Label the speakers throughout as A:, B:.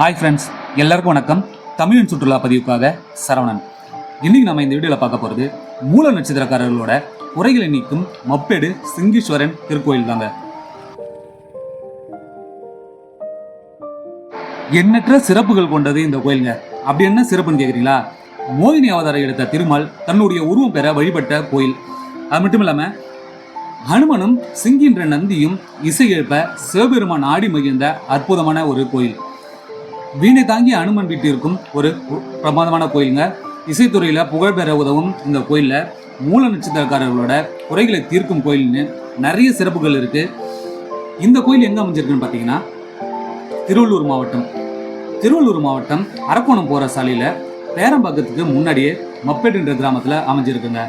A: Hi friends எல்லாருக்கும் வணக்கம். தமிழின் சுற்றுலா பதிவுக்காக சரவணன். இன்னைக்கு நம்ம இந்த வீடியோவில் பார்க்க போகிறது மூல நட்சத்திரக்காரர்களோட குறைகளை நீக்கும் மப்பேடு சிங்கீஸ்வரன் திருக்கோயில் தாங்க. எண்ணற்ற சிறப்புகள் கொண்டது இந்த கோயிலுங்க. அப்படி என்ன சிறப்புன்னு கேட்குறீங்களா மோகினி அவதாரம் எடுத்த திருமால் தன்னுடைய உருவம் பெற வழிபட்ட கோயில். அது மட்டும் இல்லாமல் ஹனுமனும் சிங்கின்ற நந்தியும் இசை எழுப்ப சிவபெருமான் ஆடி மகிழ்ந்த அற்புதமான ஒரு கோயில். வீணை தாங்கி அனுமன் வீட்டிற்கும் ஒரு பிரமாதமான கோயிலுங்க. இசைத்துறையில் புகழ்பெற உதவும் இந்த கோயிலில் மூல நட்சத்திரக்காரர்களோட குறைகளை தீர்க்கும் கோயில்னு நிறைய சிறப்புகள் இருக்கு. இந்த கோயில் எங்கே அமைஞ்சிருக்குன்னு பார்த்தீங்கன்னா திருவள்ளூர் மாவட்டம். திருவள்ளூர் மாவட்டம் அரக்கோணம் போகிற சாலையில் பேரம்பாக்கத்துக்கு முன்னாடியே மப்பேட்டுன்ற கிராமத்தில் அமைஞ்சிருக்குங்க.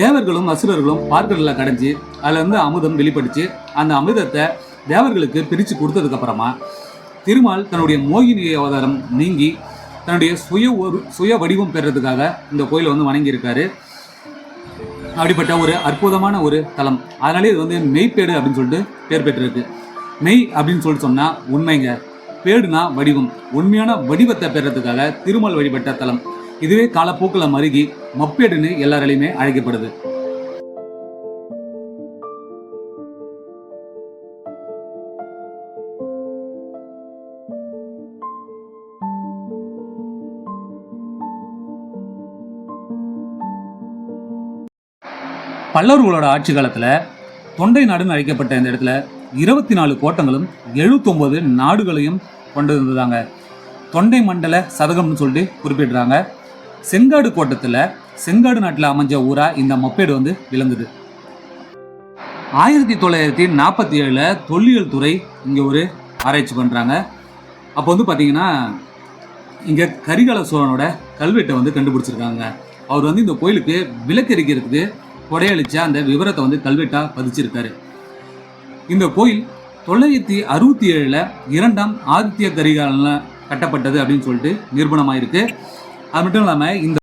A: தேவர்களும் அசுரர்களும் பார்க்கடலில் கடைஞ்சி அதில் இருந்து அமுதம் வெளிப்படுத்தி அந்த அமிர்தத்தை தேவர்களுக்கு பிரித்து கொடுத்ததுக்கப்புறமா திருமால் தன்னுடைய மோகினி அவதாரம் நீங்கி தன்னுடைய சுய ஒரு சுய வடிவம் பெறதுக்காக இந்த கோயிலை வந்து வணங்கியிருக்காரு. அப்படிப்பட்ட ஒரு அற்புதமான ஒரு தலம். அதனாலே இது வந்து மெய்ப்பேடு அப்படின்னு சொல்லிட்டு பேர் பெற்றிருக்கு. மெய் அப்படின்னு சொல்லிட்டு சொன்னால் உண்மைங்க. பேடுனா வடிவம். உண்மையான வடிவத்தை பெறதுக்காக திருமால் வழிபட்ட தலம். இதுவே காலப்போக்கில் மருகி மப்பேடுன்னு எல்லாராலையுமே அழைக்கப்படுது. பல்லவர்களோட ஆட்சி காலத்தில் தொண்டை நாடுன்னு அழைக்கப்பட்ட இந்த இடத்துல இருபத்தி நாலு கோட்டங்களும் எழுபத்தொம்போது நாடுகளையும் கொண்டு இருந்ததாங்க தொண்டை மண்டல சதகம்னு சொல்லிட்டு குறிப்பிடுறாங்க. செங்காடு கோட்டத்தில் செங்காடு நாட்டில் அமைஞ்ச ஊராக இந்த மொப்பேடு வந்து விளங்குது. ஆயிரத்தி தொள்ளாயிரத்தி நாற்பத்தி ஏழில் தொல்லியல் துறை இங்கே ஒரு ஆராய்ச்சி பண்ணுறாங்க அப்போ வந்து பார்த்தீங்கன்னா இங்கே கரிகால சோழனோட கல்வெட்டை வந்து கண்டுபிடிச்சிருக்காங்க. அவர் வந்து இந்த கோயிலுக்கு விளக்கரிக்கிறதுக்கு கொடையளிச்ச அந்த விவரத்தை வந்து கல்வெட்டா பதிச்சிருக்காரு. இந்த கோயில் தொள்ளாயிரத்தி அறுபத்தி ஏழில் இரண்டாம் ஆதித்ய கரிகாலனில் கட்டப்பட்டது அப்படின்னு சொல்லிட்டு நிரூபணமாயிருக்கு. அது மட்டும் இல்லாமல் இந்த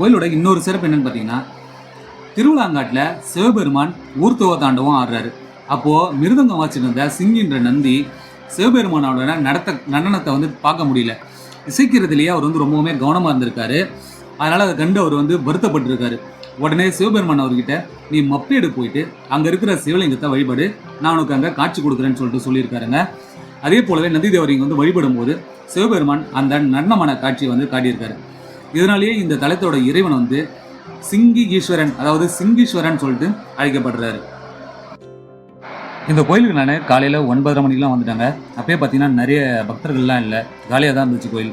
A: கோயிலோட இன்னொரு சிறப்பு என்னன்னு பார்த்தீங்கன்னா திருவிழாங்காட்டில் சிவபெருமான் ஊர்த்துவ தாண்டவம் ஆடுறாரு. அப்போது மிருதங்கம் வாச்சிருந்த சிங்கின்ற நந்தி சிவபெருமானோட நடத்த நடனத்தை வந்து பார்க்க முடியல. இசைக்கிறதுலேயே அவர் வந்து ரொம்பவுமே கவனமாக இருந்திருக்காரு. அதனால் அதை கண்டு அவர் வந்து வருத்தப்பட்டிருக்காரு. உடனே சிவபெருமான் அவர்கிட்ட நீ மப்பேடு போயிட்டு அங்கே இருக்கிற சிவலிங்கத்தை வழிபாடு. நான் உனக்கு அங்கே காட்சி கொடுக்குறேன்னு சொல்லிட்டு சொல்லியிருக்காருங்க. அதே போலவே நந்தி தேவரிங்க இங்கே வந்து வழிபடும் போது சிவபெருமான் அந்த நடனமான காட்சியை வந்து காட்டியிருக்காரு. இதனாலேயே இந்த தலத்தோட இறைவன் வந்து சிங்கி ஈஸ்வரன் அதாவது சிங்கீஸ்வரன் சொல்லிட்டு அழைக்கப்படுறாரு. இந்த கோயிலுக்கு நான் காலையில் ஒன்பதரை மணிக்கெலாம் வந்துட்டாங்க. அப்பயே பார்த்தீங்கன்னா நிறைய பக்தர்கள்லாம் இல்லை. காலியாக தான் இருந்துச்சு கோயில்.